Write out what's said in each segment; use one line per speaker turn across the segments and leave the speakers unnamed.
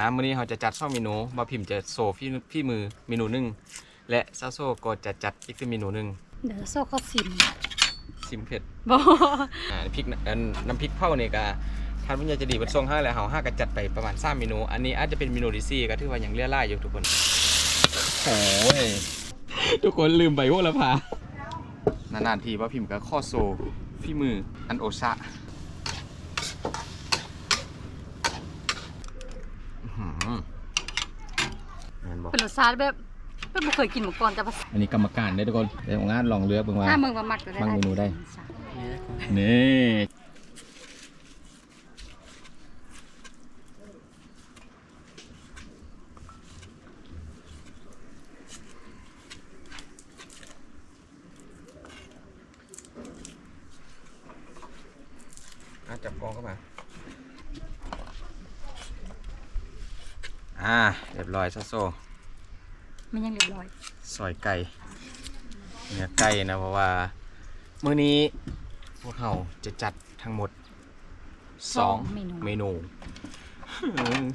อ่ามื้อนี้เราจะจัดช่องเมนูบ่พิมพ์จะโซพี่พี่มือเมนูหนึงและซาโซก็จะจัดอีกเมนูหนึง
เดี๋ยวโซ่เขาสิม
ซิมเผ็ด
บ่
อ่าพริกอันน้ำพริกเผานี่ก็ท่านผู้ใหญ่ใจะดีเพิ่นส่งให้แล้วเฮาห้าก็จัดไปประมาณ3เมนู อันนี้อาจจะเป็นเมนูที่สี่ก็ถือว่ายังเหลือหลายอยู่ทุกคนโอ้ยทุกคนลืมใบโหระพานานๆทีว่าพิมพ์ก็ข้อโซพี่มืออันโอชะอื้อหือแม่น บ่
เป็นรสชาติแบบเพิ่นบ่เคยกินมาก่อนแต่ว่า
อันนี้กรรมการได้ทุกคนเดี๋ยวงานลองเลือกเบิ่งว่า
ถ้าเมืองบ่มักก็ได้
บางเมนูได้ นี่อะจับกองเข้ามา อ่า เรียบร้อยซะโซ
มันยังเรียบร้อย
ซอยไก่เนื้อไก่นะเพราะว่ามื้อนี้พวกเราจะจัดทั้งหมดสอง
เมนู
เมนู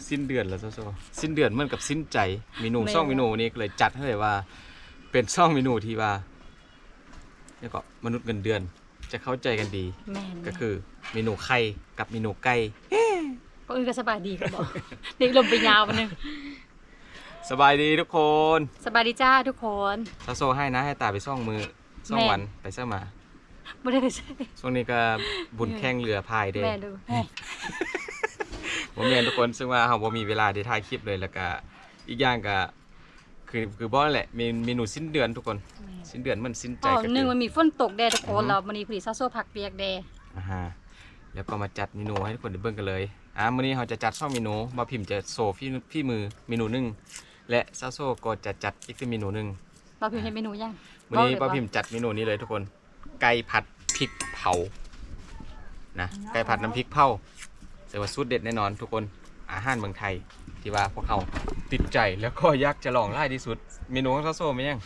สิ้นเดือนแล้วโซโซสิ้นเดือนเหมือนกับสิ้นใจเมนู
แม่
สองเมนูนี้ก็เลยจัดให้เลยว่า เป็นช่องเมนูที่ว่าแล้วก็มนุษย์เงินเดือนจะเข้าใจกันดี
แม่น
ก็คือเมนูไข่กับเมนูไก่
ก็อื่นก็สบายดีก็บอกเด็กลมไปยาววันนึง
สบายดีทุกคน
สบายดีจ้าทุกคน
ซาโซให้นะให้ตาไปซ่องมือซ่อง
แม่
วันไปเสื้อมา
บ่ได้ไปใส่
ช่วงนี้ก็บุญแข่งเรือพายเด้
แม่ดูแม่
ผมเรียนทุกคนซึ่งว่าเราบ่มีเวลาได้ถ่ายคลิปเลยแล้วก็อีกอย่างก็คือคือบ่นั่นแหละเมนเมนูสิ้นเดือนทุกคน สิ้นเดือนมันสิ้นใจ
อ๋อ
ก็
หนึ่ง
คือ
มันมีฝนตกแดดทุกค
อื
น
อฮึ
เราวันนี้ผลิตซาโซ่ผักเปียกแดด
อ่าฮะแล้วก็มาจัดเมนูให้ทุกคนได้เบิ่งกันเลยอ่ามื้อนี้เราจะจัดช่องเมนูบ่พิมพ์จะโซพี่พี่มือเมนูหนึง และซาโซก็จะจัดอีกเมนูหนึง
เราพิมพ์ให้เมนูยัง
วันนี้
บอกเลย
ป้า
ว่า
พิมพ์จัดเมนูนี้เลยทุกคน ไก่ผัดพริกเผา นะ ไก่ผัดน้ำพริกเผาเสียว่าสูตรเด็ดแน่นอนทุกคน อาหารเมืองไทย ที่ว่าพวกเขาติดใจแล้วก็อยากจะลองไล่ที่สุด เมนูของซาโซ่ไหมยัง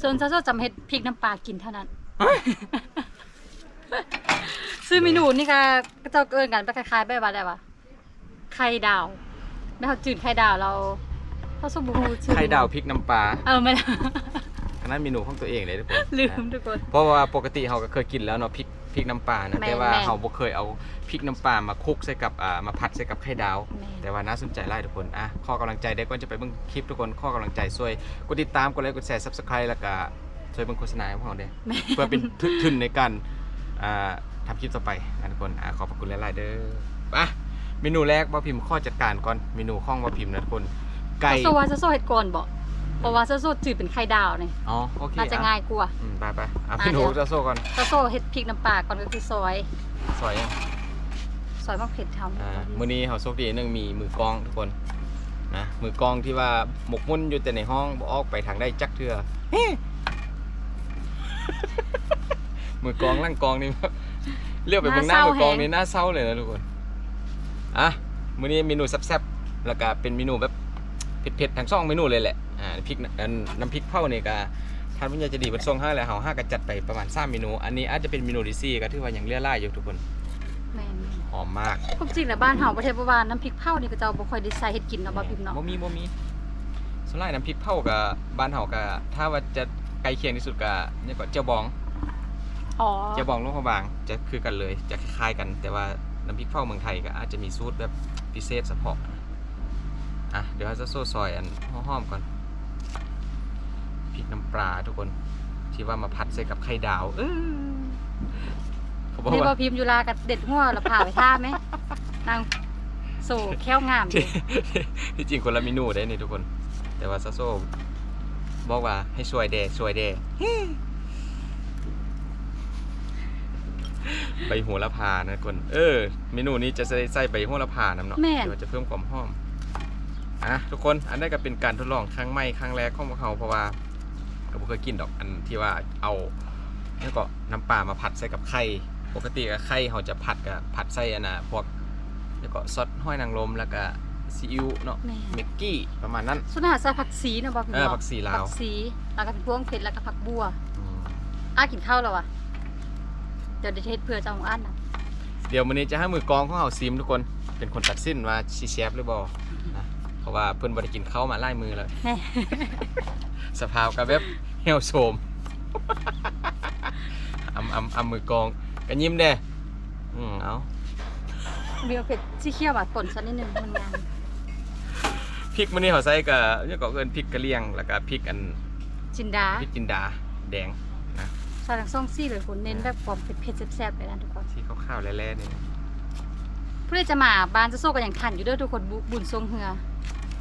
ส่วนซาโซ่จำเฮ็ดพริกน้ำปลากินเท่านั้นซื้อเมนูนี่ค่ะก็เจ้าเกินกันไปคล้ายๆแบบว่าได้ปะไข่ดาวแม่เขาจืดไข่ดาวเรา เขาสมบูรณ์ชื่อ
ไข่ดาวพริกน้ำปลา
เออไม่ได้
อันนั้นเมนูของตัวเองเลยทุกคน
ลืม
นะ
ทุกคน
เพราะว่าปกติเราก็เคยกินแล้วเนาะพริกพริกน้ำปลานะ
แม่น
แต่ว่า
แม่น
เราบ่เคยเอาพริกน้ำปลามาคลุกใส่กับอ่ามาผัดใส่กับไข่ดาว
แม่น
แต่ว่าน่าสนใจไล่ทุกคนอะข้อกำลังใจได้ก่อนจะไปเบิ่งคลิปทุกคนข้อกำลังใจช่วยกดติดตามกดไลค์กดแชร์ subscribe แล้วก็ช่วยเบิ่งโฆษณาของเราเด้
แม่
เพื่อเป็นทุนทุนในการอ่าทำคลิปต่อไปนะทุกคนอะขอบพระคุณหลายๆเด้อไปเมนูแรกว่าพิมพ์ข้อจัดการก่อนเมนูข้องว่าพิมพ์นะทุกคน ไก่
ซาโซว่าซาโซเฮ็ดก่อนบ่เพราะว่าซาโซจืดเป็นไข่ดาวนี่
อ๋อโอเค
น่าจะ
อ่
ง่ายกว่า
อืมไปไปอะ
มา
พี่หนู
เดี๋ยว
จะโซ่ก่อน
ซาโซเฮ็ดพริกน้ำปลาก่อนก็คือซอย
สวยยัง
ซอยมะเขือเทศ
อ่ามื้อนี้เขาโชคดีหนึงมีมือกลองทุกคนนะมือกลองที่ว่าหมกมุ่นอยู่แต่ในห้องบ่ออกไปทางได้จักเทื่อมือกลองล่างกลองนี่เรียกไปเบิ่งหน้ามือกลองนี่น่าเศร้าเลยนะทุกคนอะมื้อนี้เมนูแซ่บๆแล้วก็เป็นเมนูแบบ เผ็ดๆทั้งสองเมนูเลยแหละอ่าพริกน้ำอันน้ำพริกเผานี่ก็ท่านผู้ใหญ่ใจะดีเพิ่นส่งให้แล้วเฮาห้าก็จัดไปประมาณ3เมนู อันนี้อาจจะเป็นเมนูที่สี่ก็ถือว่ายังเหลือหลายอยู่ทุกคน
แม่น
หอมมาก
ๆความจริงแล้วบ้านเฮาประเทศบ่ว่าน้ำพริกเผานี่ก็เจ้าบ่ค่อยได้ใส่เฮ็ดกินเนาะบ่พิมพ์เนาะ
บ่มีบ่มีส่วนหลายน้ำพริกเผากับบ้านเฮาก็ถ้าว่าจะใกล้เคียงที่สุดก็เนี่ยก็เจ้าบอง
อ๋อ
เจ้าบองลงพระบางจะคือกันเลยจะคล้ายๆกัน แต่ว่าน้ำพริกเผาเมืองไทยก็อาจจะมีสูตรแบบพิเศษเฉพาะ อะเดี๋ยวเราจะโซ่ซอยอันหอมๆก่อนพริกน้ำปลาทุกคน ที่ว่ามาผัดใส่กับไข่ดาว เออผมบอก
นี่บ่
ว่า
พิมพ์อยู่ลากับเด็ดหัวแล้วพาไปท่าไหมนางโซแค้วงามอยู่
ที่จริงคนละเมนูได้นี่ทุกคน แต่ว่าซาโซ่บอกว่าให้ช่วยแดช่วยแดใบโหัวละพานะทุกคน เออ เมนูนี้จะใส่ใส่ใบโหัวละพานำเนาะ
แม่น
เดี๋ยวจะเพิ่มความหอม อะทุกคนอันนี้นก็เป็นการทดลองครั้งใหม่ครั้งแรกของพวกเขาเพราะว่าก็บ่เคยกินดอกอันที่ว่าเอาแล้วก็น้ำปลามาผัดใส่กับไข่ปกติกับไข่เขาจะผัดกับผัดใส่อันน่ะพวกแล้วก็ซอสห้อยนางรมแล้วก็ซีอิ๊วเนาะ
แม่
เมกกี้ประมาณนั้น
ส่วนอาหารใส่ผักชีเนาะบ่พิมพ์
เออ
เนาะ
ผักชีลาว
ผักชีแล้วก็เป็นพวงเผ็ดแล้วก็ผักบัว
อืม
อ้ากินข้าวแล้วอะเดี๋ยวเดี๋ยวเฮ็ดเพื่อเจ้าของอันน่ะ
เดี๋ยววันนี้จะให้มือกลองของเขาซิมทุกคนเป็นคนตัดสินว่าชีเชฟหรือบ่ นะราะว่าเพิ่นบ่ได้กินข้าวมาหลายมือแล้ว
แน่
สภาพก็แบบเหี่ยวโทรมอำอำอำมือกองก็ยิ้มเด้อืมเอา
มีเอาเผ็ดที่เคี่ยวแบบป่นสักนิดนึงมันงาม
พริกมื้อนี้เขาใส่ก็เนี่ยก็เอิ้นพริกกะเหรี่ยงแล้วก็พริกอัน
จินดา
พริกจินดาแดงนะ
ใส่ทั้งซ่องซี่เลยคุณเน้นแบบความเผ็ดๆแซ่บๆไปนะทุกคน
ที่ขาวๆแล่ๆนี่นะ
ผู้ใดจะมาบ้านจะโซกันอย่างทันอยู่เด้วยทุกคนบุบุญทรงเหือ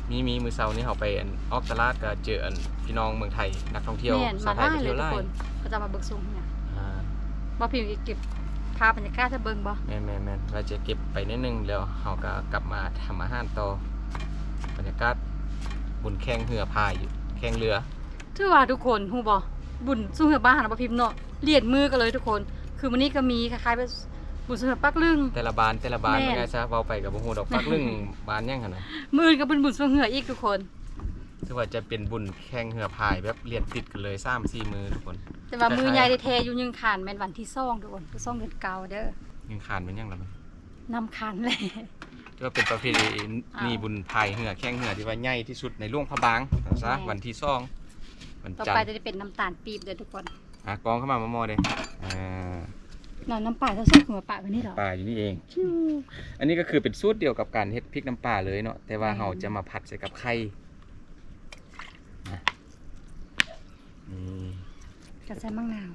มีมีมื้อเช้านี้เขาไปอันออกตลาดก็เจออันพี่น้องเมืองไทยนักท่องเที่ยว
แม่น
สา
มาว
ไทย
ไล่
ไป
เล
เที่
ย
ยว
ทุก
ไล่
คนก็จะมาเบิกทรงเหือ
อ่า
บ่พิมพ์เก็บภาพบรรยากาศถ้าเบิ่งบ่
แม่นแม่นแม่นเราจะเก็บไปนิดนึงแล้วเราก็กลับมาทำอาหารต่อบรรยากาศบุญแข่งเรือพายอยู่แข่งเรือ
ถือว่าทุกคนฮู้บ่บุญสู้เหือบ้านบ่พิมพ์เนาะเลียดมือกันเลยทุกคน คือวันนี้ก็มีคล้ายๆเป็น บุญสู้เหือปักลึง
แต่ละบานแต่ละบาน
แม่น
มันก็ซะเว้าไปกับบ่ฮู้ดอกปักลึงบานยังหั่นน่ะ
มืออื่นก็เป็นบุญสู้เหืออีกทุกคน
ถือว่าจะเป็นบุญแข่งเรือพายแบบเรียนติดกันเลย3 4มือทุกคน
แต่ว่า
คล้ายๆ
มือใหญ่ได้แท้อยู่ยังขานแม่นวันที่ซ่องทุกคนคือซ่องเดือนเก่าเด้อ
ยังคานเป็นยังล่ะมัน
นำคันเลย
ถือว่าเป็นประเพณี
อ้าว
นี่บุญพายเรือแข่งเรือที่ว่าใหญ่ที่สุดในหลวงพระบางซะ
แม่
วันที่สองวัน
ต่อ
จัน
ไป
ทร์
จะได้เป็นน้ำตาลปี๊บเด้อทุกคน
อะกองเข้ามามามอเด้อ่า
น้ำน้ำปลาถ้าใส่หัวปลาไว้นี่เหรอ
ปลาอยู่นี่เอง
ชิว
อันนี้ก็คือเป็นสูตรเดียวกับการเฮ็ดพริกน้ำปลาเลยเนาะแต่ว่า
อืม
เราจะมาผัดใส่กับไข่นะนี่
กระใส่มังนาว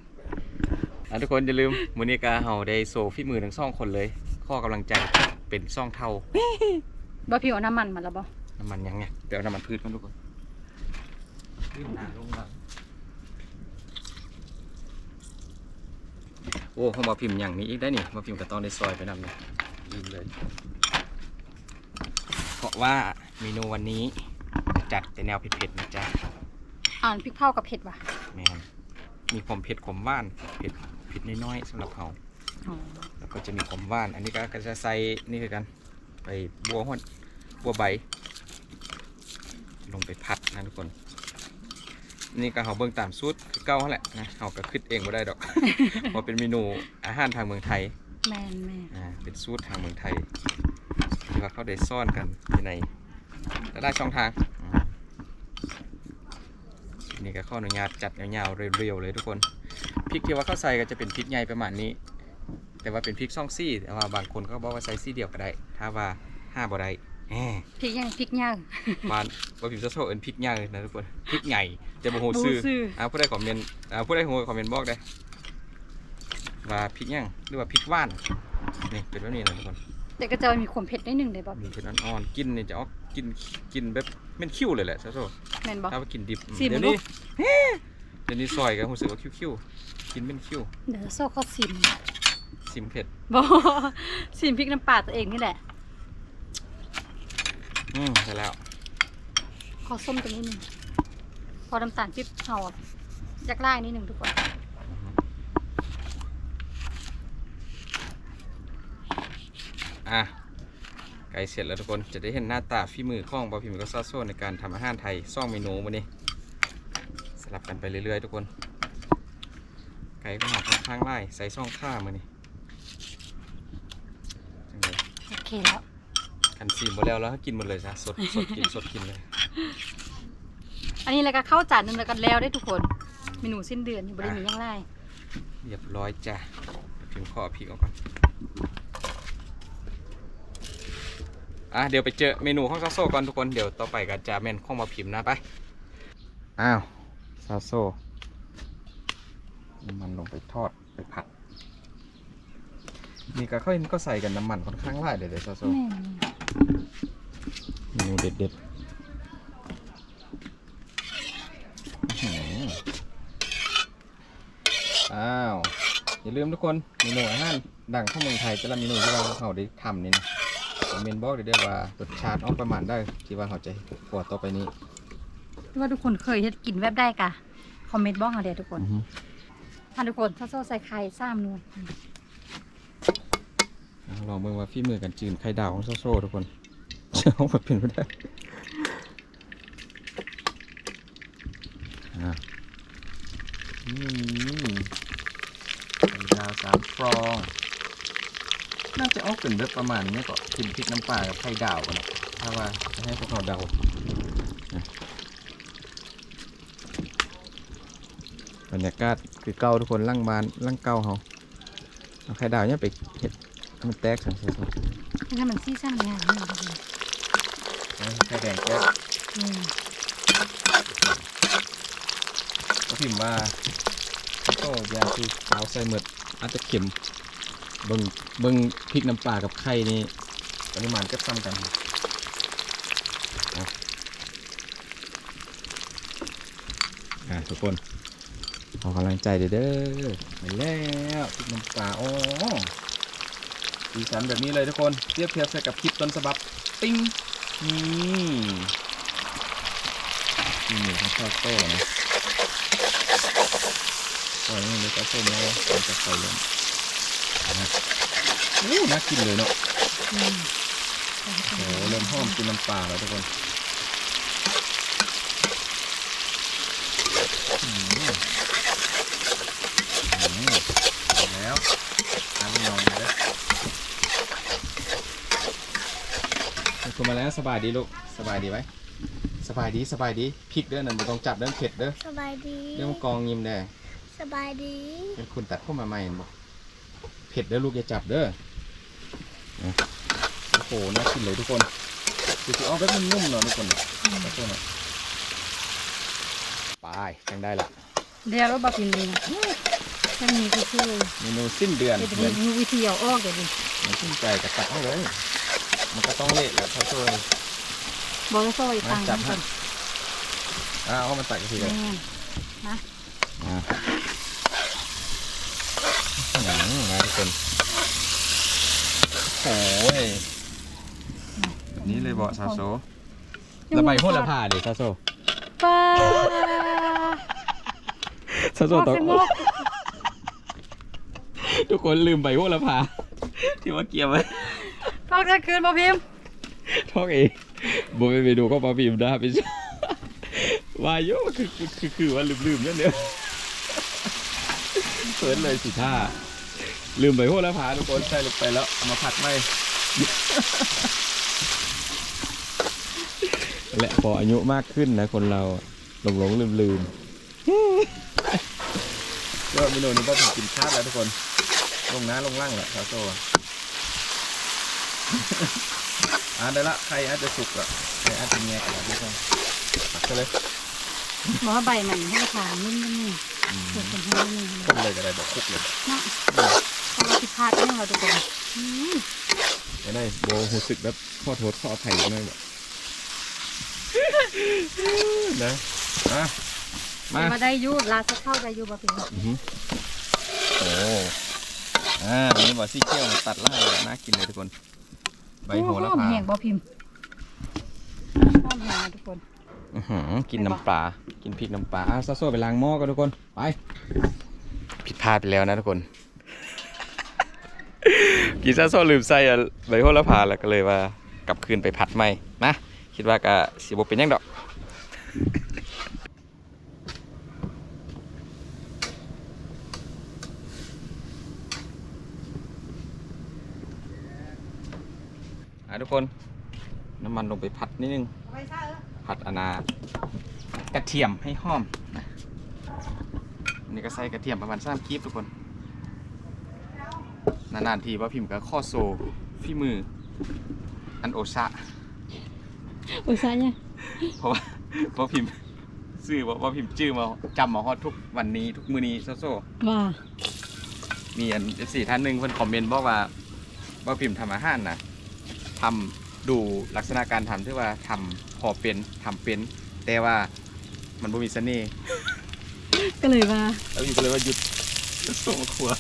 อะทุกคนอย่าลืมมูนิกาเฮาได้โซฝีมือทั้งสองคนเลย ข้อกำลังใจเป็นซ่องเท่า
บ่ผิวเอาน้ำมันมาแล้วบ่
น้ำมันยังไงเดี๋ยวเอาน้ำมันพืชกันทุกคนขึ้นหนาลงหลัง โอ้เขามาพิมพ์อย่างนี้อีกได้นี่มาพิมพ์กับตอนในซอยไปนำเนี่ยลืมเลยเพราะว่าเมนูวันนี้จัดแต่แนวเผ็ดๆนะจ๊ะ
อ่านพริกเผากับเผ็ดว่ะ
แมนมีความเผ็ดขมหวานเผ็ดเผ็ดน้อยๆสำหรับเขา
อ๋อ
แล้วก็จะมีความหวาน อันนี้ก็ก็จะใส่นี่คือกันไปบัวหดบัวใบ ลงไปผัดนะทุกคน นี่ก็เขาเบิ่งตามสูตรคือเก้าหั่นแหละนะเขาก็คิดเองไม่ได้ดอกเพราะเป็นเมนูอาหารทางเมืองไทย
แม่นแม่น
อ่าเป็นสูตรทางเมืองไทยที่ว่าเขาได้ซ่อนกันอยู่ในหลายๆช่องทางอืมนี่ก็ข้ออนุญาตจัดยาวๆเรียวๆเลยทุกคนพริกที่ว่าเขาใส่ก็จะเป็นพริกใหญ่ประมาณนี้ แต่ว่าเป็นพริกซ่องซี่แต่ว่าบางคนเขาบอกว่าใส่ซี่เดียวก็ได้ ถ้าว่าห้าบ่ได้แหม
พริกยังพริกย่าง
บ้านว่าพิมพ์โซเอินพริกใหญ่นะทุกคนพริกใหญ่แต่บ่ฮู้ซื้อ
บ่ฮู้ชื่อ
อ่าผู้ใดคอมเมนต์อ่าผู้ใดฮู้คอมเมนต์บอกได้ว่าพริกหยังหรือว่าพริกหว่านนี่เป็นแบบนี้นะทุกคน
แต่ก็จะมีความเผ็ดนิดนึงเลยบ่
มีเผ็ดอ่อนๆกินนี่จะออกกินกินแบบเม่นคิ้วเลยแหละซะโซ
แม่นบ่
ถ้าว่ากินดิบ
ชิม
เดี๋ยว
ดู
นี้เดี๋ยวนี้ซอยก็รู้สึกว่าคิ้วๆกินเป็นคิ้ว
เดี๋ยวโซ่เขาซิม
ซิมเผ็ด
บ่ซิมพริกน้ำปลาตัวเองนี่แหละ
อืมใช่แล้ว
ขอส้มตัวนี้หนึงพอน้ำตาลปิ๊บเอาจากล่างนิดนึงทุกคน
อะไก่เสร็จแล้วทุกคนจะได้เห็นหน้าตาฝีมือของบอพิมพ์ก็ซาโซในการทำอาหารไทยซ่องเมนูวันนี้สลับกันไปเรื่อยๆทุกคน ไก่ก็หอมค่อนข้างไล่ใส่ซ่องข้ามือนี่จังเลย
โอเคแล้ว
กันซีมหมดแล้วแล้วก็กินหมดเลยจ้ะสดสดกินสดกินเลย
อันนี้แล้วก็เข้าจานหนึงแล้วกันแล้วได้ทุกคนเมนูสิ้นเดือนนี่บ่ได้มีหยังไร
เรียบร้อยจ้ะเดี๋ยวพิมพ์ขอพริกเอาก่อนอะเดี๋ยวไปเจอเมนูของซาโซก่อนทุกคนเดี๋ยวต่อไปก็จะแม่นข้องมาพิมพ์นะไปอ้าวซาโซน้ำมันลงไปทอดไปผัดนี่ก็ค่อยก็ใส่กันน้ำมันค่อนข้างหลายเลยเดี๋ยวซาโซ
แม่น
เมนูเด็ดๆอื้อหืออ้าว อย่าลืมทุกคนเมนูอาหารดังของเมืองไทยแต่ละเมนูที่เราเขาได้ทำนี่นะคอมเมนต์บอกได้ด้วยว่ารสชาติออกประมาณได้ที่ว่าเขาจะกว่าต่อไปนี้
ว่าทุกคนเคยเฮ็ดกินแบบได้กะ คอมเมนต์บอกเอาเดี๋ยวทุกคน
อือฮึ
ถ้าทุกคนถ้าโซ่ใส่ไข่ซ้ำนวล
เอา ลองเบิ่งว่าฝีมือกันจืนไข่ดาวของโซโซทุกคนเชื่อว่าเป็นไปได้อ่ไข่ดาวสามฟอง น่าจะออกเป็นแบบประมาณเนี้ยก็พิมพริกน้ำปลากับไข่ดาวกันนะถ้าว่าจะให้พวกเราเดาบรรยากาศคือเก่าทุกคนล่างบานล่างเก่าเขาเอาไข่ดาวเนี่ยไปเห็ด มันแตกสังเสียทุก
ให้มันซีซั่นเนี่ยนี่
แดงแตก
อืม
ก็พิมพ์ว่าโต้ยาคือสาวใส่หมดอาจจะเข็มเบิ่งเบิ่งพริกน้ำปลากับไข่นี่ปริมาณก็ซ้ำกันอะทุกคนขอกำลังใจเด้อไปแล้วพริกน้ำปลาโอ๋อ สีสันแบบนี้เลยทุกคนเทียบเทียบใส่กับคลิปต้นฉบับปิ้งนี่นี่หมูของข้าวโต้นะปล่อยมันเลยก็ส้มแล้วมันจะไฟลงนะโอ้น่ากินเลยเนาะ
อืม
โอ้โหเริ่มหอมกินน้ำปลาแล้วทุกคนอืมอืมเอาแล้วทานลองเลยคุณมาแล้ว สบายดีลูกสบายดีไหมสบายดีสบายดีพริกเด้อนั่นบ่ต้องจับเด้อเผ็ดเด้อ
สบายดี
เรื่องกองยิมแดง
สบายดี
เป็นคุณตัดเข้ามาใหม่เห็นบอกเผ็ดเด้อลูกอย่าจับเด้อนะโอ้โหน่ากินเลยทุกคนดูสิเอาแบบนุ่มๆหน่อยทุกคนขอโทษหน่อยไปยังได้ละ
เดี๋ยวเราบ่พิมดีนะแค่นี้ก็คือ
เมนูสิ้นเดือน
เดี๋ยวจะ
เหมือน
มีวิธีเอาออกเดี๋ยวดิ
เหมือนสิ้นใจกับตัดเอาเลย มันก็ต้องเละแหละขอโทษ
บ่ได้ซอยตังค์
จับ
ก่
ฮะ
อน
อ่าเอามาตัดกันทีเลย
แม่น
อ่าอืมนะทุกคนโอ้ยนี่เลยเบาะซาโซระบายโหระพาดิซาโซ
ป้า
ซาโซต้อง
หมก
ทุกคนลืมใบโหระพาที่ว่าเกี่ยวไว้
ทอกจะคืนบ่พิมพ์
ท้องเองบไปไปดูก็มาพิมพ์ได้ไปวายโยคือคือคือคือว่าลืมลืมเนี่ยเนี่ยเขินเลยสิท่าลืมใบโหระพาทุกคนใส่ลงไปแล้วเอามาผัดไหมและพออายุมากขึ้นนะคนเราหลงหลงลืมลืมก็เมนูนี้ก็ถึงกินข้าวแล้วทุกคน ลงน้าลงล่างแหละคาโซ่ อ่าได้ละใครอาจจะสุกละใครอาจจะแงกละทุกคนตักไปเลย
บอกว่าใบมันให้ทานนิ่มๆ
อืม
เกิดเป็นให้นิ่มๆ
ต้มเลยก็ได้บอกคลุกเลย
เนาะเพราะว่าผิดพลาดเนี่ยเราทุกคนอืม
จะได้โบหูสึกแบบขอโทษขออภัยกันหน่อยแบบนะมามา
มาได้อยูลาสักเข้าได้อยูบ่พิมพ์
อื้อหือโอ้อ่าอันนี้บอกซี่เคี่ยวมาตัดล่างเลยน่ากินเลยทุกคน ใบโหระ
หอม
พา
แห้งบ่พิมพ์หอมแห้งนะทุกคน
อื้อหือกินน้ำปลา กินพริกน้ำปลาอะซาโซ่ไปล้างหม้อกันทุกคน ไป ผิดพลาดไปแล้วนะทุกคน กินซาโซ่ลืมใส่อะใบโหระพาแล้วก็เลยว่า กลับคืนไปผัดใหม่นะคิดว่าก็สิบเป็นหยังดอก ทุกคน น้ำมันลงไปผัดนิดนึง ผัดอนนากระเทียมให้หอมนะอันนี้ก็ใส่กระเทียมประมาณสามกีบทุกคน นานๆทีว่าพิมพ์กับข้อโซฝีมือ อันโอชะ
อุตส่าห์เนี่ย
เพราะว่าเพราะพิมพ์ซื้อว่าว่าพิมพ์ชื่อมาจำมาฮอดทุกวันนี้ทุกมือนี้โซโซ
ว่า
มีอันสี่ท่านหนึ่งเพิ่นคอมเมนต์บอกว่าว่าพิมพ์ทำอาหารนะ ทำดูลักษณะการทำที่ว่าทำพอเป็นทำเป็น แต่ว่ามันบ่มีเสน่ห์
ก็เลยว่า
แล้วอยู่ก็เลยว่าหยุดส่งมาครัว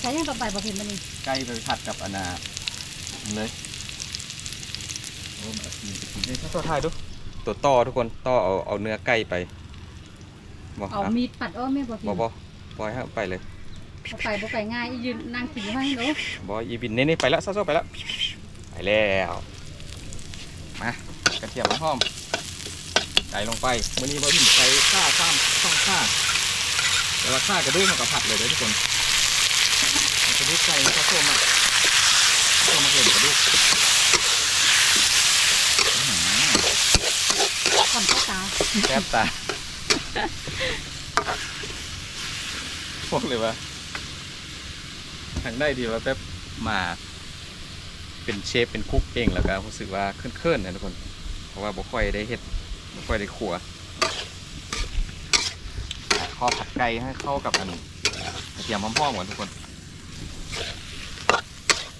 ใช้ยังต่อไปบ่พิมพ์มันนี่
ใกล้ไปผัดกับอนนาเลยโอ้มากินนี่ถ้าตัวท้ายดูตัวต่อทุกคนต่อเอาเอาเนื้อไก่ไปบอก
เอามีดปัดอ้อมแม่บ่พิม
บอ
พ์
บอปล่อยให้ไปเลย
บ่ไปบ่ไปง่ายอียืนนั่งกินอยู่ข้างนี้เนาะ
บอยอีบินนี่นี่ไปแล้วซ่าๆไปแล้วไปแล้วมากระเทียมมาหอมใส่ลงไปมื่อนี้บอพิมใส่ข้าข้ามช่องข้าแต่ว่าข้ากระดื้อมันกับผัดเลยเด้อทุกคนมันกระดื้อใส่ข้าวต้มอะต้มมะเขือกระดูก
ก่อนเข้าตา
แซ่บตาบอกเลยว่า ทางได้ดีว่าแบบมาเป็นเชฟเป็นคุกเองแล้วก็รู้สึกว่าเคลื่อนๆนะทุกคน เพราะว่าบ่ค่อยได้เห็ดบ่ค่อยได้ขัวอะข้อผัดไก่ให้เข้ากับอันกระเทียมพ่อมๆก่อนทุกคน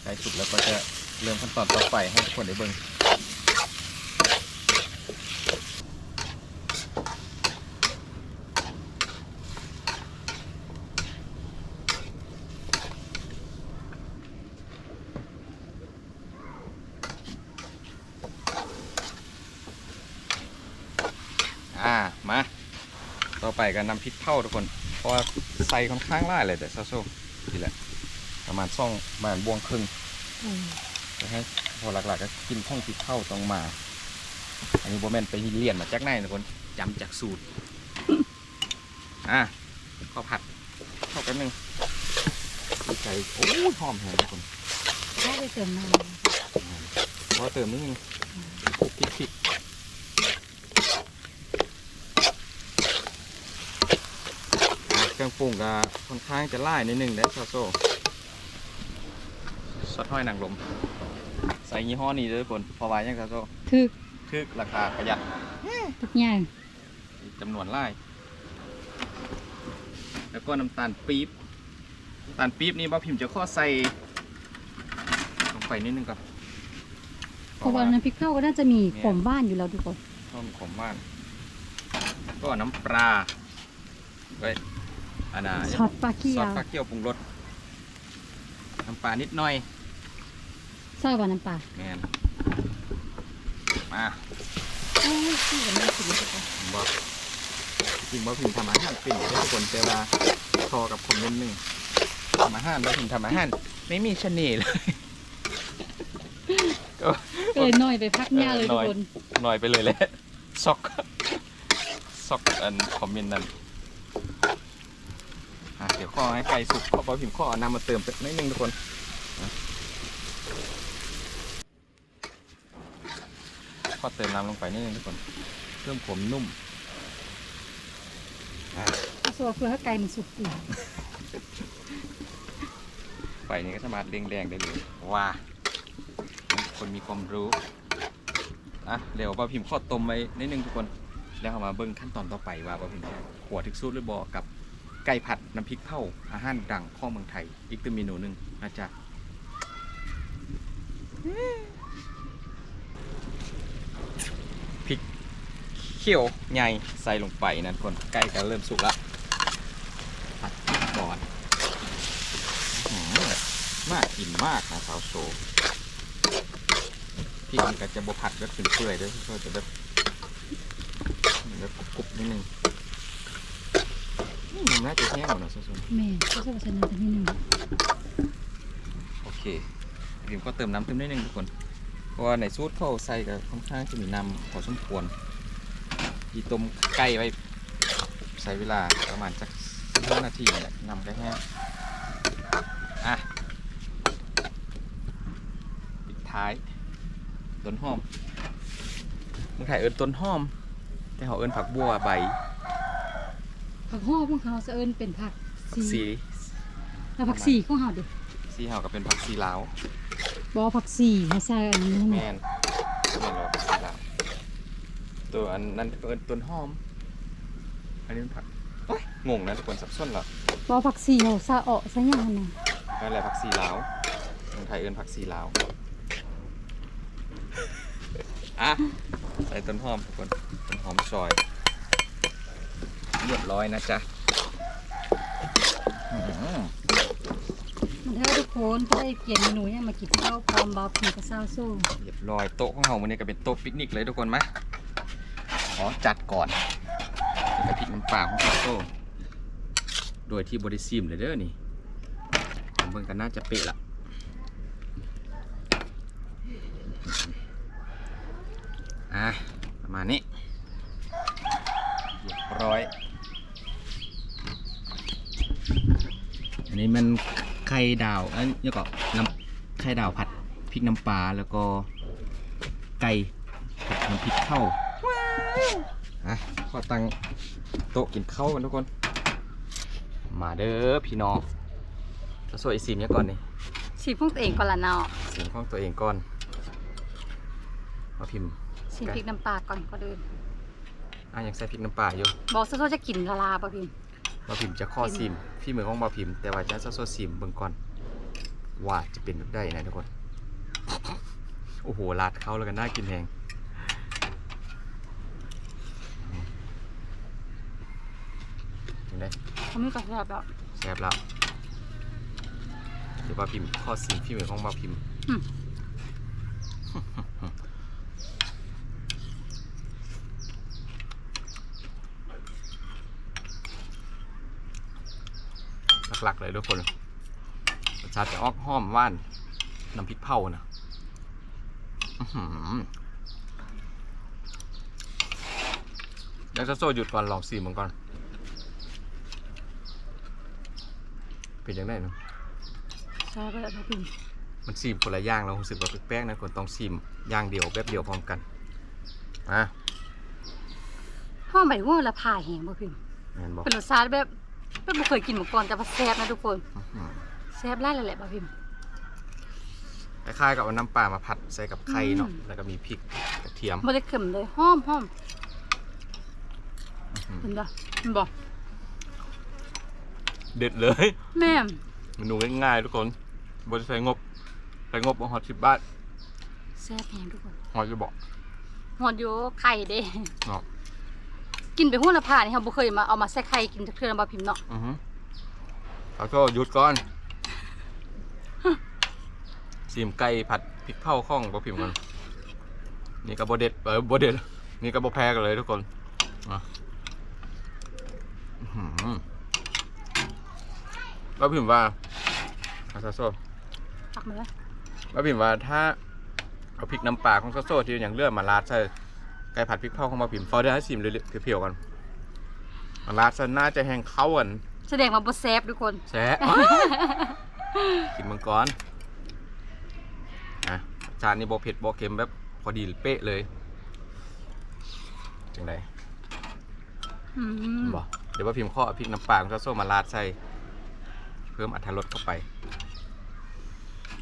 ใกล้สุดแล้วก็จะเริ่มขั้นตอนต่อไปให้ทุกคนได้เบิ่ง อ่า มา ต่อ ไปก็นำพริกเผาทุกคน เพราะว่าใส่ค่อนข้างล่ายเลยแต่ซาโซ่นี่แหละ ประมาณซ่องประมาณบวงครึ่ง
อืม
จะให้พอหลักๆก็กินท่องพริกเผาต้องมา อันนี้โบแมนไปเรียนมาจากไหนทุกคนจำจากสูตร อะข้าวผัดเข้ากันหนึ่งดีใจโอ้ยหอมแหงทุกคน
ได้ไปเติมน้
พอเติมนิดนึงคลุกพริกพริกอะ เครื่องปรุงก็ค่อนข้างจะไล่นิดนึงแล้วซาโซ่ซอสห้อยนางรมใส่ยี่ห้อนี้เลยทุกคนพอไว้ยังซาโซ่ำ
ถึก
คือราคาประหยัด
ทุกอย่าง
จำนวนไล่แล้วก็น้ำตาลปี๊บน้ำตาลปี๊บนี่บ้าพิมพ์จะข้อใส่ลงไปนิดนึงก่อน
เพราะว่าน้ำพริกเผาก็น่าจะมีขมบ้านอยู่แล้วทุกคน
ต้มขมบ้าน ก็น้ำปลาเฮ้ย อันน่ะ
ช็อตปลาเกี
ซ
ย
อส
ว
ปลาเกี๊ยวปรุงรสน้ำปลานิดหน่อย
ใส่ว่าน้ำปลา
แมนมา
โอ้ยที่กันไม่ถึงเลยทุกคน
ผมบอกจริงว่าพิมพ์ทำอาหารเป็นอยู่ได้ทุกคนแต่ว่าทอกับคนนิดนึงทำอาหารแล้วพิมพ์ทำอาหารไม่มีเสน่ห์เลย ก็
ก็เลยน้อยไปพักหญ้าเลยทุกคน
หน่อยไปเลยแหละซอกซอกอันคอมเมนต์นั้นอ่ะเดี๋ยวข้อให้ไก่สุกขอพอพิมพ์ข้อเอาน้ำมาเติมไปนิดนึงทุกคนนะข้อเติมน้ำลงไปนิดนึงทุกคนเพิ่มขมนุ่มอะ
ส่วนเพื่อให้ไก่มันสุกอีก
ไฟนี้ก็สามารถเร่งแรงได้เลยว้าคนมีความรู้อะเดี๋ยวป้าพิมพ์ข้อต้มไว้นิดนึงทุกคน แล้วเอามาเบิ้งขั้นตอนต่อไปว่าป้าพิมพ์จะขัวทึกซูดหรือบอกกับ ไก่ผัดน้ำพริกเผาอาหารดังขอเมืองไทย อีกตัวเมนูหนึ่งนะจ๊ะพริกเขียวใหญ่ใส่ลงไปนะคนใกล้จะเริ่มสุกแล้วผัดก่อนอื้อหือน่ากินมากนะสาวโซพี่มันก็จะบผัดแบบเปื่อยๆด้วยก็จะแบบแบบกรุบนิดนึง อืมมันน่าจะแห้งกว่านะสาวโซ
แม่ก็ใส่ใส่น้ำตาลนิดนึง
โอเคพิมก็เติมน้ำเติมนิดนึงทุกคน เพราะว่าในสูตรเขาใส่ก็ค่อนข้างจะมีน้ำพอสมควรที่ต้มไก่ไว้ใช้เวลาประมาณสัก15นาทีเนี่ยน้ำก็แห้งอะปิดท้าย ต้นหอมเมืองไทยเอิ้นต้นหอม แต่เขาเอิ้นผักบัวใบ
ผักห่อพวกเขาจะเอิญเป็นผัก
ผักซี
แล้วผักสีของเขาเด็ก
ซีเฮาก็เป็นผักซีลาว
บอผักสีให้ใส่อันนี้
แม
แม่
นแมนเราผักซีลาวตัวอันนั้นก็เอิ้นต้นหอม อันนี้เป็นผักโอ๊ยงงนะทุกคนสับสนเหรอบ
อผักสีเขาซาเอะซะอย่างนั้นนะ
นั่นแหละผักซีลาวเมืองไทยเอิ้นผักซีลาวอะใส่ต้นหอมทุกคนต้นหอมซอย เรียบร้อยนะจ๊ะอื้อหือ
มันเท่าทุกคนก็ได้เปลี่ยนเมนูเนี่ยมากินข้าวพร้อมบอผีกับซาวสู้
เรียบร้อยโต๊ะของเราวันนี้ก็เป็นโต๊ะปิกนิกเลยทุกคนไหมขอจัดก่อนนี่ก็พริกน้ำปลาของพี่โต้โดยที่บริซิมเลยเด้อนี่ผมเบิ่งกันน่าจะเป๊ะละอะประมาณนี้เรียบร้อย อันนี้มันไข่ ดาวอันนี้ก็น้ำไข่ดาวผัดริกน้ำปลาแล้วก็ไก่ผัดน้ำพริกเข้าอะขอตั้งโต๊ะกินข้าวกันทุกคน มาเด้อพี่น้องจะสวยซีมเนี่ยก่อนนี่
สีพุ่งตัวเองก่อนละเนาะ
ซีมของตัวเองก่อนมาพิมพ์
สีพริกน้ำปลาก่อนก็เดิน
อะยังใส่พริกน้ำปลาอยู่
บอกซะว่าจะกินละลาป่ะพี่
มาพิมพ์จะข้อซีมพี่มือของมาพิมพ์แต่ว่าจะโซซีมเบิ่งก่อนว่าจะเป็นแบบได้นะทุกคน โอ้โหลาดเข้าแล้วกันน่ากินแหงยังไง
เขาไม่กระแทบแล้ว
แซ่บแล้วเดี๋ยวมาพิมพ์ข้อซีมพี่มือของมาพิมพ์
อืม
หลักๆเลยทุกคนรสชาติจะออกหอมหว่านน้ำพริกเผานะอื้อหือเดี๋ยวจะโซ่หยุดก่อนลองซีมมันก่อนเป็นยังไงเนาะ
ใช่ไปแล้วป่ะพี่
มันซีมคนละอย่างเรารู้สึกว่าแป้งๆนะคนต้องซีมอย่างเดียวแบบเดียวพร้อมกันอะ
ห้องใบหัวละผ่าแหงป่ะพี่
แมนบอก
เป็นรสชาติแบบแบบ ไม่เคยกินมาก่อนแต่ว่าแซ่บนะทุกคน
อื้อหือ
แซ่บไล่เลยแหละป่ะพี่
คล้ายๆกับเอาน้ำปลามาผัดใส่กับไข่เนาะ
อืม
แล้วก็มีพริกกระเทียม
ไม่ได้เค็มเลยหอมหอม
อื้อหือ
เห็นปะเห็นบอก
เด็ดเลย
แม่
เมนูง่ายๆทุกคนบริใช้งบใช้งบหอดสิบบาท
แซ่บแหงทุกคน
หอดจะบอก
หอดอยู่ไข่เด้
เนาะ
กินไปหัวละผ่านี่เขาบ่เคยมาเอามาใส่ไข่กินจักเทื่อนะบ่พิมพ์เนาะ
อือฮึขอโทษหยุดก่อนซีมไก่ผัดพริกเผาข้องบะพิมพ์กันนี่ก็บเด็ดเออบเด็ดนี่ก็บแพ้กันเลยทุกคนอะอื้อหือบะพิมพ์ว่าอาซาโซ
ตักมาเลย
บะพิมพ์ว่าถ้าเอาพริกน้ำปลาของซาโซที่อย่างเลือดมาราดใส่ ไก่ผัดพริกเผาของบะพิมพ์ฟอได้ให้ซีมเลยๆเพียวๆกันมาราดซะน่าจะแห้งเข้ากัน
แสดงว่าบ่แซ่บทุกคน
แซะกินมังกรนะจานนี้บอเผ็ดบอเค็มแบบพอดีเป๊ะเลยจังได
อืม
บอเดี๋ยวว่าพิมพ์ข้อเอาพริกน้ำปลาของซาโซมาราดใส่เพิ่มอรรถรสเข้าไป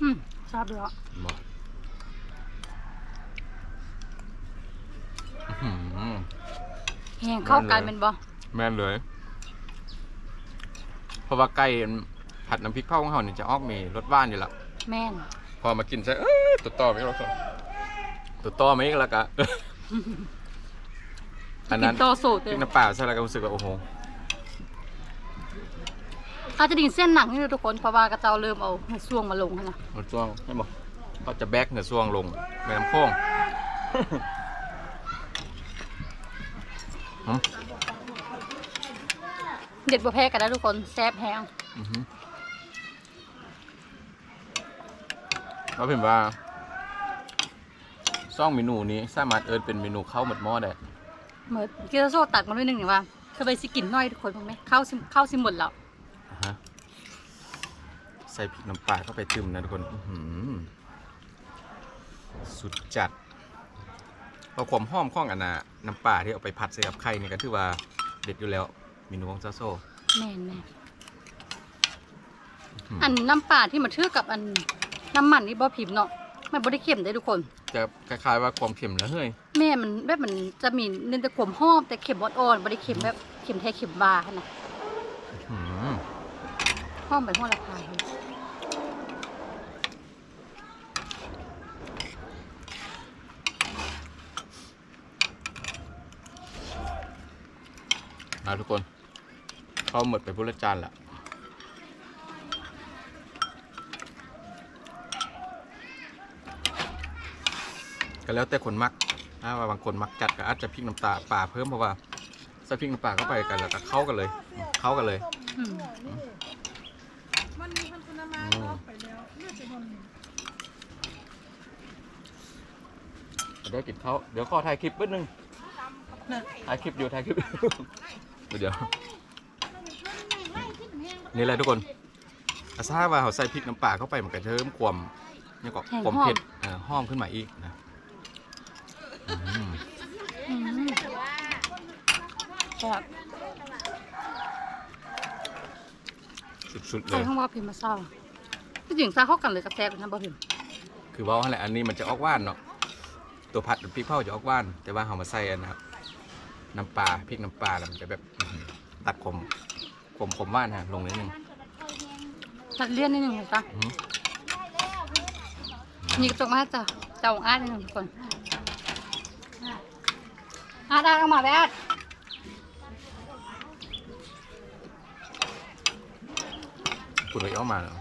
อืมชอบด้วย
บออื้อหือ
แหงเข้ากัน
แม่
เป็นน
เลย
บ่
แม่นเลย เพราะว่าไก่ผัดน้ำพริกเผาของเขาเนี่ยจะออกมีรสหว่านอยู่และ
แม่น
พอมากินใช่เอ้ยตัวต่อไหมครับตัวต่อไหมแล้วก็อัน
กิ
นั้น
นโตสูตร
พ
เล
ริ
ย
กน้ำปลาใช่แล้วก็รู้สึกว่าโอ้โห
อาจจะดิ่งเส้นหนังนี่ทุกคนเพราะว่ากระเจ้าเริ่มเอาเนื้อช่วงมาลงแล้วนะ
มันช่วงไม่บอกก็จะแบกเนื้อช่วงลงแม่น้ำโค้งหึ
เด็ดบ่แพ้กันนะทุกคนแซ่บแฮง
อือหือเราเห็นว่าซ่องเมนูนี้สามารถเอินเป็นเมนูข้าวหมดหม้อได้
เหมือนกิโซตัดมาด้วยหนึงนี่ว่าเคยไปสิกินน้อยทุกคนบ้างไหมข้าวสิข้าวสิหมดแล้ว
อ่าฮะใส่พริกน้ำปลาเข้าไปตึมนะทุกคนอื้อหือสุดจัด เราความหอมข้องอันน่ะน้ำปลาที่เอาไปผัดใส่กับไข่เนี่ยก็ถือว่าเด็ดอยู่แล้วเมนูของซาโซ
แม่นแม่น
อืม
อันน้ำปลาที่มาเชื่อกับอันน้ำมันนี่บ่พิมพ์เนาะมันบ่ได้เค็มได้ทุกคน
จะคล้ายๆว่าความเค็มแล้วเฮ้ย
แม่มันแบบมันจะมีเน้นแต่ขมหอมแต่เข็มอ่อนๆบ่ได้เข็มแบบเข็มแท้เข็มบาขนาด
อื้อหือ
หอมแบบหัวละพายเลย
มาทุกคนเข้าหมดไปพุละจานละก็แล้วแต่คนมักถ้าว่าบางคนมักจัดก็อาจจะพริกน้ำตาป่าเพิ่มเพราะว่าใส่พริกน้ำปลาเข้าไปกันแล้วก็เข้ากันเลย เข้ากันเลย
ม
วันนี้พันธนมาออกไปแล้วเลือดจะบน
เดี๋ยวกินเขาเดี๋ยวขอถ่ายคลิปนิดนึงถ่ายคลิปอยู่ถ่ายคลิป เดี๋ยว นี่แหละทุกคนอาซาว่าเขาใส่พริกน้ำปลาเข้าไปมันก็เพิ่มความนี่ก็
แห้ง
ผม
หอม
เผ็ดเออหอมขึ้นมาอีกนะอืม
อืมแบบ
สุดๆเล
ใส่
ย
ข้างว่าพิมพ์มาเศร้าที่จริงซาเข้ากันเลยกับแซ่บนะบ่พิมพ์
คือว่าอะไรอันนี้มันจะออกหว่านเนาะ ตัวผัดพริกเผาจะออกหว่าน แต่ว่าเรามาใส่อันนะครับ น้ำปลาพริกน้ำปลาแล้วมันจะแบบอื้อหือ ตัดขมขมขมหว่านฮะลงนิดนึง
ตัดเลี่ยนนิดนึงเห็นปะ
อื้อหือ
นี่ก็ตกมาให้เจ้าเจ้าของอาร์ตนิดนึงทุกคนอาร์ตอาร์ตเอามาไปอาร์ต
คุณไปเอามาแล้ว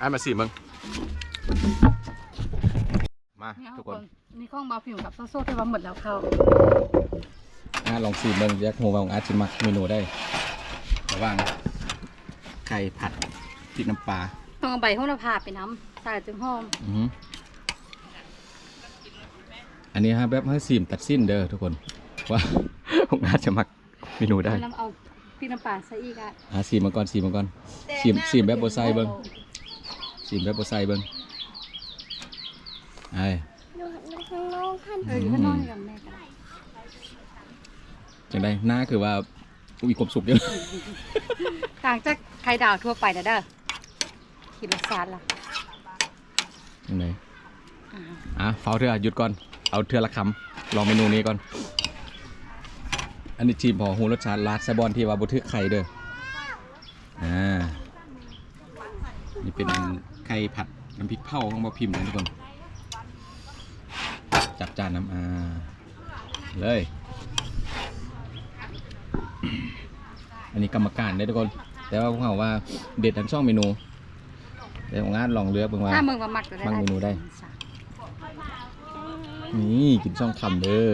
อ่านมาสิมึงมา
เนี่ย
ทุ
ทุ
ก
ก
ค
คน นนี่ข้องบาพิมพ์กับซาโซ่ที่ว่าหมดแล้วเขา
อ่าลองสีเบิ่งแยกหัวของอาร์ตจิมักเมนูได้ระหว่างไก่ผัดพริกน้ำปลา
ต้องเอาใบโหระพาไปน้ำใส่จึงหอม
อือหืออันนี้ฮะแบบให้ซีมตัดสิ้นเด้อทุกคนว่าของอาร์ตจะมักเมนูได้
แล้วเอาพริกน้ำปลาใส่อีกอะ
อ่าซีมมาก่อนซีมมาก่อนซีมซีมแบบโบไซเบิ่งซีมแบบโบไซเบิ่งไอ้
เอออยู่ข้างนอกกับแม่กัน
จังได้หน้าคือว่ามีความสุขเยอะ
ต่างจากไข่ดาวทั่วไปนะเด้อกินรสชาติล่ะ
จังได
อ่า
อะเฝ้าเถอะหยุดก่อน เอาเทือละคำลองเมนูนี้ก่อน อันนี้จีมพอหูรสชาติลาดซะบอนที่ว่าบุทึกไข่เด้ออ่านี่เป็นไข่ผัดน้ำพริกเผาของบอพิมพ์นะทุกคน จับจานน้ำอ่าเลย อันนี้กรรมการเด้อทุกคน แต่ว่าพวกเขาว่าเด็ดทั้งช่องเมนูเดี๋ยวของงานลองเลือกเบิ่งว่า
ถ้ามึงมามักจะได้
มักเมนูได้ นี่กินช่องคำเด้อ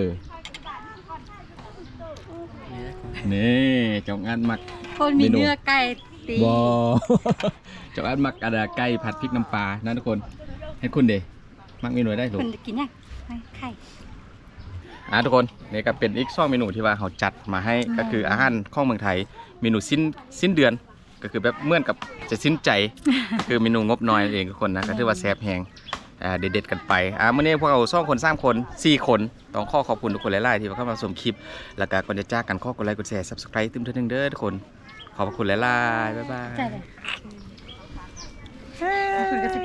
นี่เจองอันหมัก
คนมี
เมนู
เนื้อไก่ตี
บอเจองอันหมักกระดาไก่ผัดพริกน้ำปลานะทุกคนให้คุณเดมักเมนูได้ลูก
คนกินยัง ไข่
อะทุกคนนี่ก็เป็นอีกช่องเมนูที่ว่าเขาจัดมาให้ก็คืออาหารข้องเมืองไทย เมนูสิ้นสิ้นเดือน ก็คือแบบเหมื่อนกับจะสิ้นใจ คือเมนูงบน้อยนั่นเองทุกคนนะก็ถือว่าแซ่บแหงอ่าเด็ดๆกันไปอ่าเมื่อนี้พวกเราสองคนสามคนสี่คนต้องขอขอบคุณทุกคนหลายๆที่มาเข้ามาชมคลิป แล้วก็ก่อนจะจากกันขอกดไลค์กดแชร์ subscribe ตึ้มเท่านึงเด้อทุกคน ขอบพระคุณหลายๆบ๊ายบาย
ใจเลยคุณก็จะ